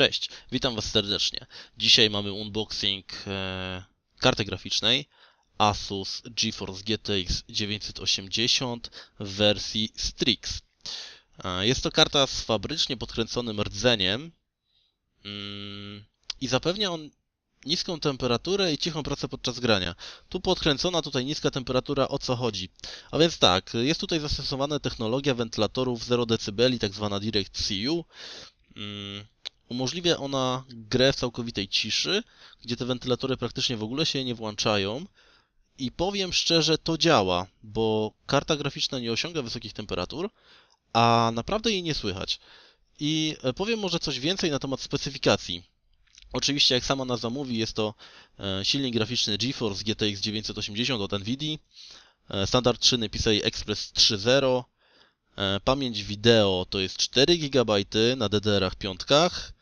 Cześć, witam Was serdecznie. Dzisiaj mamy unboxing e, karty graficznej Asus GeForce GTX 980 w wersji Strix. E, jest to karta z fabrycznie podkręconym rdzeniem mm, i zapewnia on niską temperaturę i cichą pracę podczas grania. Tu podkręcona, tutaj niska temperatura, o co chodzi? A więc tak, jest tutaj zastosowana technologia wentylatorów 0 dB, tak zwana Direct CU. Mm, Umożliwia ona grę w całkowitej ciszy, gdzie te wentylatory praktycznie w ogóle się nie włączają. I powiem szczerze, to działa, bo karta graficzna nie osiąga wysokich temperatur, a naprawdę jej nie słychać. I e, powiem może coś więcej na temat specyfikacji. Oczywiście, jak sama nazwa mówi, jest to e, silnik graficzny GeForce GTX 980 od NVIDIA, e, standard szyny PCI Express 3.0, e, pamięć wideo to jest 4 GB na DDR-ach piątkach,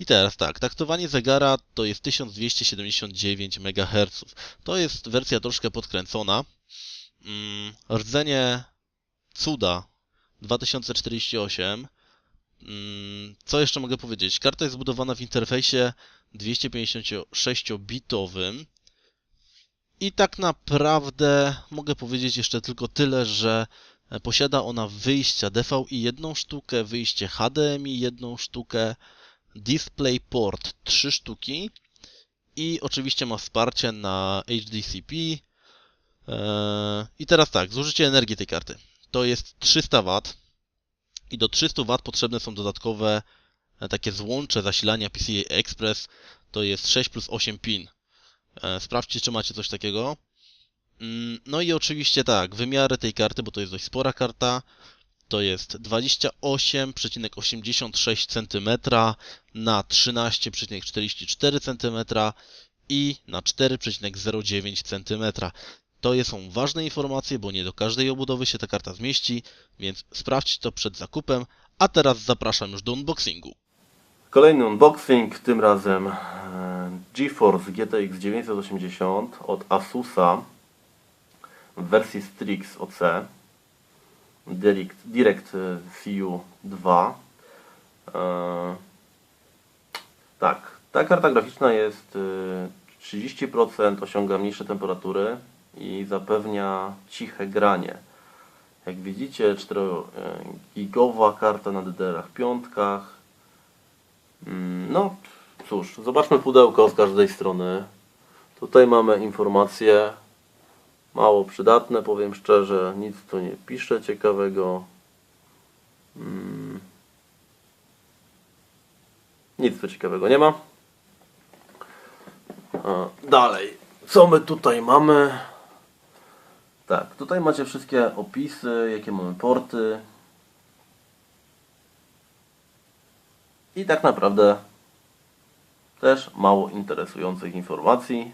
i teraz tak, taktowanie zegara to jest 1279 MHz. To jest wersja troszkę podkręcona. Mm, rdzenie cuda 2048. Mm, co jeszcze mogę powiedzieć? Karta jest zbudowana w interfejsie 256-bitowym. I tak naprawdę mogę powiedzieć jeszcze tylko tyle, że posiada ona wyjścia DVI jedną sztukę, wyjście HDMI jedną sztukę, DisplayPort 3 sztuki i oczywiście ma wsparcie na HDCP. Eee, I teraz tak, zużycie energii tej karty to jest 300 W i do 300 W potrzebne są dodatkowe e, takie złącze zasilania PCI Express, to jest 6 plus 8 pin. Eee, Sprawdźcie, czy macie coś takiego. Mm, No i oczywiście tak, wymiary tej karty, bo to jest dość spora karta, to jest 28,86 cm na 13,44 cm i na 4,09 cm. To są ważne informacje, bo nie do każdej obudowy się ta karta zmieści, więc sprawdźcie to przed zakupem, a teraz zapraszam już do unboxingu. Kolejny unboxing, tym razem e, GeForce GTX 980 od Asusa w wersji Strix OC Direct, Direct e, CU 2 e, Tak, ta karta graficzna jest e, 30%, osiąga mniejsze temperatury i zapewnia ciche granie. Jak widzicie 4 gigowa karta na DDR-ach piątkach Mm, No, cóż, zobaczmy pudełko z każdej strony. Tutaj mamy informacje mało przydatne, powiem szczerze, nic tu nie pisze ciekawego. Mm. Nic tu ciekawego nie ma. Dalej, co my tutaj mamy? Tak, tutaj macie wszystkie opisy, jakie mamy porty, I tak naprawdę też mało interesujących informacji,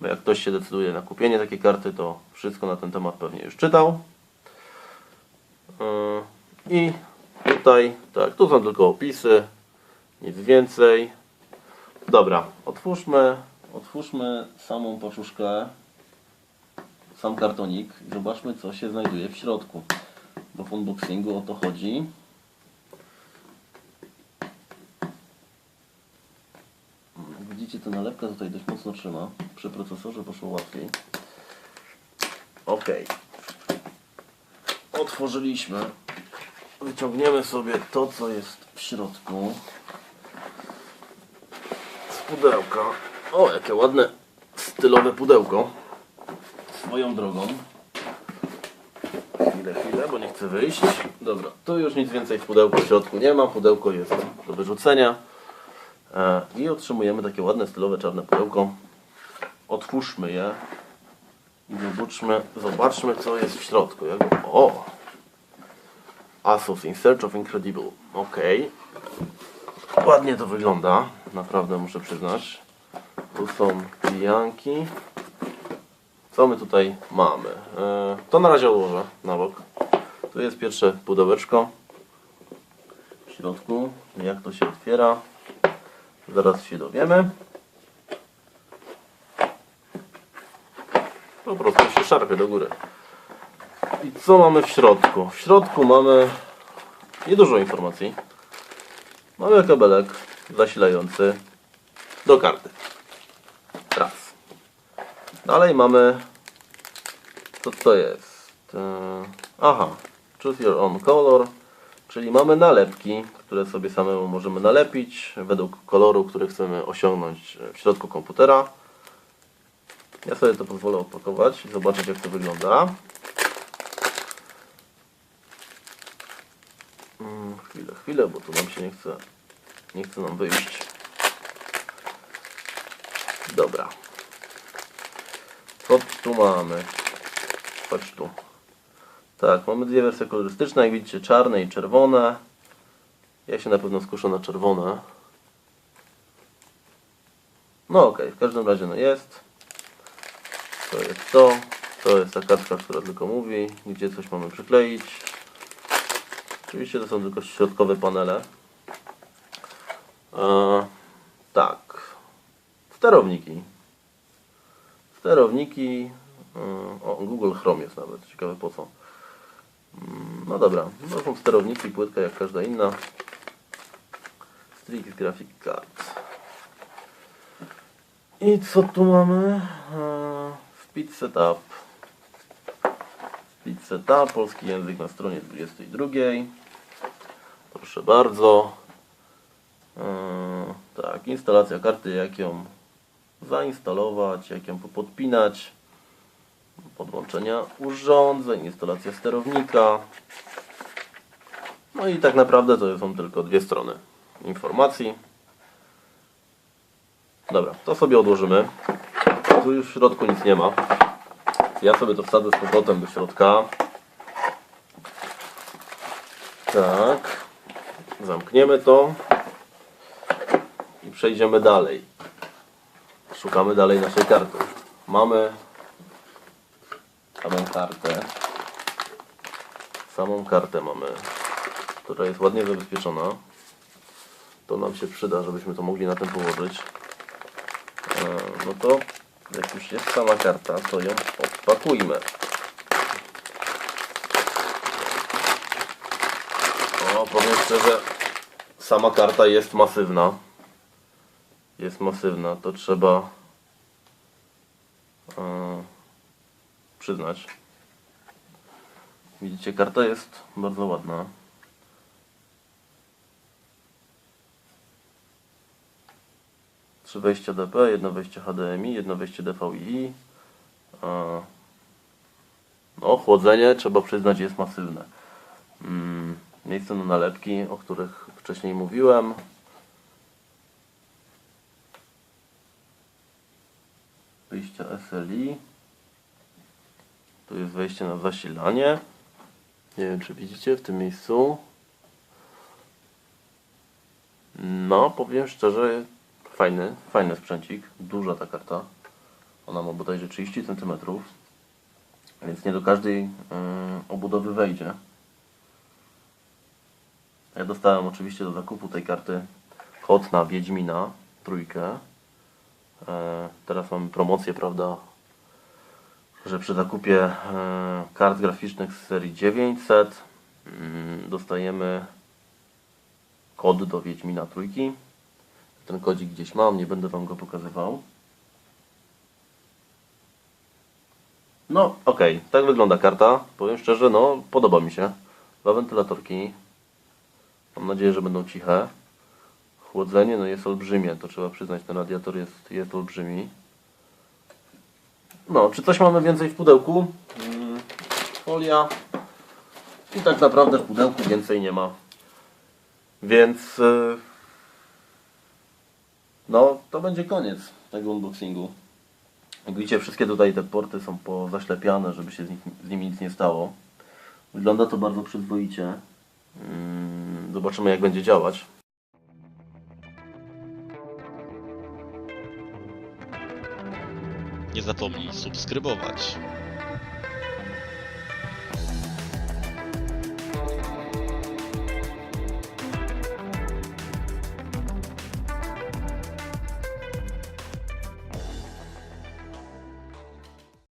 bo jak ktoś się decyduje na kupienie takiej karty, to wszystko na ten temat pewnie już czytał. Yy, I tutaj, tak, tu są tylko opisy, nic więcej. Dobra, otwórzmy, otwórzmy samą paczuszkę, sam kartonik i zobaczmy co się znajduje w środku. Bo w unboxingu o to chodzi. Ta nalepka tutaj dość mocno trzyma. Przy procesorze poszło łatwiej. Ok. Otworzyliśmy. Wyciągniemy sobie to, co jest w środku. Z pudełka. O, jakie ładne, stylowe pudełko. Swoją drogą. Chwilę, chwilę, bo nie chcę wyjść. Dobra, tu już nic więcej w pudełku w środku nie ma. Pudełko jest do wyrzucenia. E, I otrzymujemy takie ładne, stylowe, czarne pudełko. Otwórzmy je i zobaczmy, co jest w środku. Jak... O! Asus in Search of Incredible. Ok. Ładnie to wygląda. Naprawdę muszę przyznać. Tu są pijanki. Co my tutaj mamy? E, to na razie odłożę na bok. Tu jest pierwsze pudełeczko. W środku. Jak to się otwiera? Zaraz się dowiemy. Po prostu się szarpie do góry. I co mamy w środku? W środku mamy niedużo informacji. Mamy kabelek zasilający do karty. Raz. Dalej mamy. Co to jest? E, Aha. Choose your own color. Czyli mamy nalepki, które sobie samemu możemy nalepić według koloru, który chcemy osiągnąć w środku komputera. Ja sobie to pozwolę opakować i zobaczyć jak to wygląda. Mm, Chwilę, chwilę, bo tu nam się nie chce, nie chce nam wyjść. Dobra. Co tu mamy? Chodź tu. Tak, mamy dwie wersje kolorystyczne, jak widzicie czarne i czerwone. Ja się na pewno skuszę na czerwone. No okej, w każdym razie no jest. To jest to. To jest ta kartka, która tylko mówi, gdzie coś mamy przykleić. Oczywiście to są tylko środkowe panele. E, tak. Sterowniki. Sterowniki. e, O, Google Chrome jest nawet. Ciekawe po co. Mm, No dobra. To są sterowniki, płytka jak każda inna. Strix Graphic Card. I co tu mamy? E, Speed Setup. Speed Setup, polski język na stronie 22. Proszę bardzo. E, Tak, instalacja karty, jak ją zainstalować, jak ją podpinać. Podłączenia urządzeń, instalacja sterownika. No i tak naprawdę to są tylko dwie strony informacji. Dobra, to sobie odłożymy. Tu już w środku nic nie ma. Ja sobie to wsadzę z powrotem do środka. Tak. Zamkniemy to. I przejdziemy dalej. Szukamy dalej naszej karty. Mamy samą kartę. Samą kartę mamy, która jest ładnie zabezpieczona. To nam się przyda, żebyśmy to mogli na tym położyć. E, No to jak już jest sama karta, to ją odpakujmy. O, powiem szczerze, sama karta jest masywna. Jest masywna, to trzeba e, przyznać. Widzicie, karta jest bardzo ładna. Trzy wejścia DP, jedno wejście HDMI, jedno wejście DVI. No, chłodzenie trzeba przyznać jest masywne. Mm, Miejsce na nalepki, o których wcześniej mówiłem. Wyjścia SLI. Tu jest wejście na zasilanie. Nie wiem, czy widzicie w tym miejscu. No, powiem szczerze, fajny, fajny sprzęcik. Duża ta karta. Ona ma bodajże 30 cm. Więc nie do każdej yy, obudowy wejdzie. Ja dostałem oczywiście do zakupu tej karty kod na Wiedźmina trójkę. E, teraz mamy promocję, prawda, że przy zakupie e, kart graficznych z serii 900 mm, dostajemy kod do Wiedźmina trójki. Ten kodzik gdzieś mam, nie będę Wam go pokazywał. No, okej, tak wygląda karta. Powiem szczerze, no, podoba mi się. Dwa wentylatorki. Mam nadzieję, że będą ciche. Chłodzenie, no, jest olbrzymie, to trzeba przyznać, ten radiator jest, jest olbrzymi. No, czy coś mamy więcej w pudełku? Mm, Folia. I tak naprawdę w pudełku więcej nie ma. Więc yy, no, to będzie koniec tego unboxingu. Jak widzicie, wszystkie tutaj te porty są pozaślepiane, żeby się z, nich, z nimi nic nie stało. Wygląda to bardzo przyzwoicie. Mm, Zobaczymy jak będzie działać. Nie zapomnij subskrybować.